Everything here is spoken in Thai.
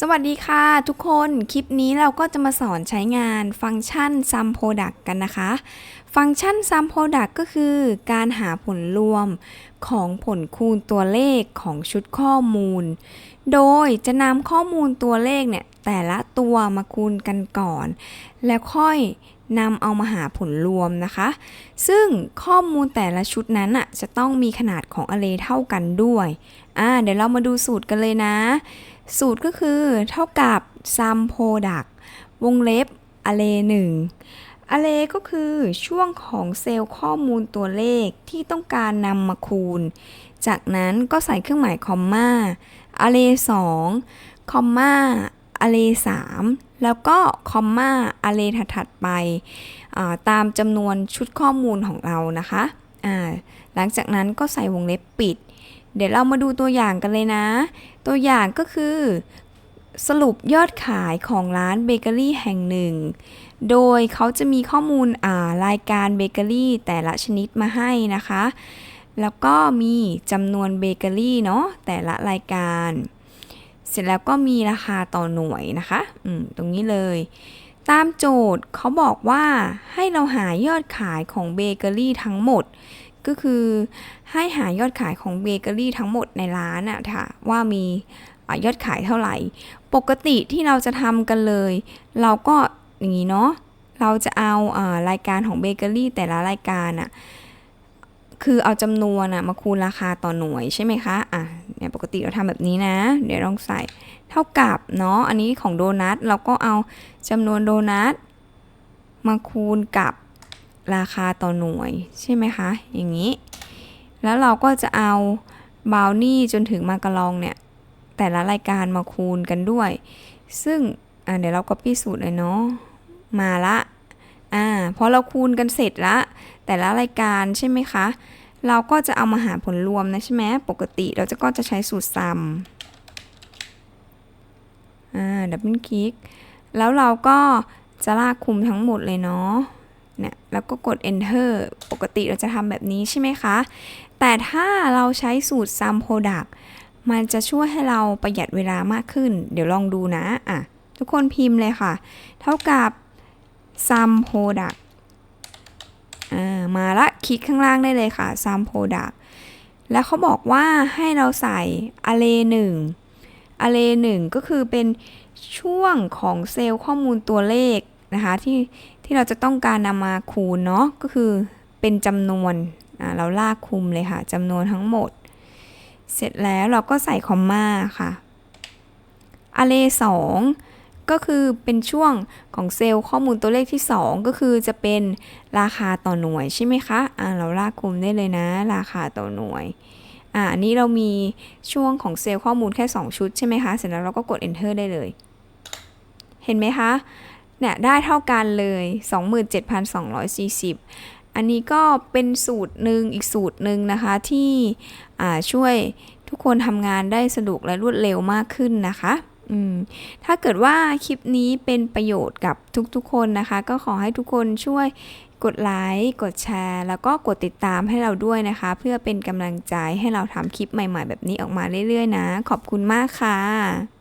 สวัสดีค่ะ ทุกคนคลิปนี้เราก็จะมาสอนใช้งานฟังก์ชัน Sum Product กันนะคะ ฟังก์ชัน Sum Product ก็คือการหาผลรวมของผลคูณตัวเลขของชุดข้อมูล โดยจะนำข้อมูลตัวเลขเนี่ยแต่ละตัวมาคูณกันก่อน แล้วค่อยนำเอามาหาผลรวมนะคะ ซึ่งข้อมูลแต่ละชุดนั้นอะจะต้องมีขนาดของ array เท่ากันด้วยอ่าเดี๋ยวเรามาดูสูตรกันเลยนะ สูตรก็คือเท่ากับ sum product วงเล็บ array 1 array ก็คือช่วงของเซลล์ข้อมูลตัวเลขที่ต้องการนำมาคูณ จากนั้นก็ใส่เครื่องหมายคอมมา array 2 คอมมา array 3 แล้วก็คอมมา array ถัดๆไป ตามจำนวนชุดข้อมูลของเรานะคะ หลังจากนั้นก็ใส่วงเล็บปิด เดี๋ยวเรามาดูตัวอย่างกันเลยนะ ตัวอย่างก็คือ สรุปยอดขายของร้านเบเกอรี่แห่งหนึ่ง โดยเขาจะมีข้อมูลอ่ารายการเบเกอรี่แต่ละชนิดมาให้นะคะ แล้วก็มีจำนวนเบเกอรี่เนาะแต่ละรายการ เสร็จแล้วก็มีราคาต่อหน่วยนะคะอืมตรงนี้เลย ตามโจทย์เขาบอกว่าให้เราหายอดขายของเบเกอรี่ทั้งหมด ก็คือให้หายอดขายของเบเกอรี่ทั้งหมดในร้านอะค่ะว่ามีอยอดขายเท่าไหร่ ปกติที่เราจะทำกันเลย เราก็อย่างนี้เนาะเราจะเอาอารายการของเบเกอรี่แต่ละรายการอะคือเอาจำนวนอะมาคูณราคาต่อหน่วยใช่ไหมคะอะเนี่ยปกติเราทำแบบนี้นะ เดี๋ยวลองใส่เท่ากับเนาะอันนี้ของโดนัทเราก็เอาจำนวนโดนัทมาคูณกับ ราคาต่อหน่วยใช่ไหมคะ อย่างนี้ แล้วเราก็จะเอาบาวนี่จนถึงมาการองเนี่ย แต่ละรายการมาคูณกันด้วย ซึ่งเดี๋ยวเราก็พิสูจน์เลยเนาะมาละอ่าพอเราคูณกันเสร็จละ แต่ละรายการใช่ไหมคะ เราก็จะเอามาหาผลรวมนะใช่ไหมปกติเราจะก็จะใช้สูตรซัมอ่าดับเบิลคลิกแล้วเราก็จะลากคุมทั้งหมดเลยเนาะ เนี่ยแล้วก็กด enter ปกติเราจะทำแบบนี้ใช่ไหมคะ แต่ถ้าเราใช้สูตร sum product มันจะช่วยให้เราประหยัดเวลามากขึ้น เดี๋ยวลองดูนะอะทุกคนพิมพ์เลยค่ะ เท่ากับ sum product มาละคลิกข้างล่างได้เลยค่ะ sum product แล้วเขาบอกว่าให้เราใส่ array 1 array 1ก็คือเป็นช่วงของเซลล์ข้อมูลตัวเลข นะคะที่ที่เราจะต้องการนำมาคูณเนาะก็คือเป็นจำนวนเราลากคุมเลยค่ะจำนวนทั้งหมด เสร็จแล้วเราก็ใส่คอมมาค่ะ array 2ก็คือเป็นช่วงของเซลล์ข้อมูลตัวเลขที่ 2 ก็คือจะเป็นราคาต่อหน่วยใช่ไหมคะอ่าเราลากคุมได้เลยนะ ราคาต่อหน่วยอ่าอันนี้เรามีช่วงของเซลล์ข้อมูลแค่ 2 ชุดใช่ไหมคะ เสร็จแล้วเราก็กด enter ได้เลย เห็นไหมคะ เนี่ยได้เท่ากันเลย 27,240 อันนี้ก็เป็นสูตรหนึ่งอีกสูตรหนึ่งนะคะ ที่ช่วยทุกคนทำงานได้สะดวกและรวดเร็วมากขึ้นนะคะถ้าเกิดว่าคลิปนี้เป็นประโยชน์กับทุกๆ คนนะคะ ก็ขอให้ทุกคนช่วยกดไลค์กดแชร์ แล้วก็กดติดตามให้เราด้วยนะคะ เพื่อเป็นกำลังใจให้เราทำคลิปใหม่ ๆ แบบนี้ออกมาเรื่อย ๆ นะ ขอบคุณมากค่ะ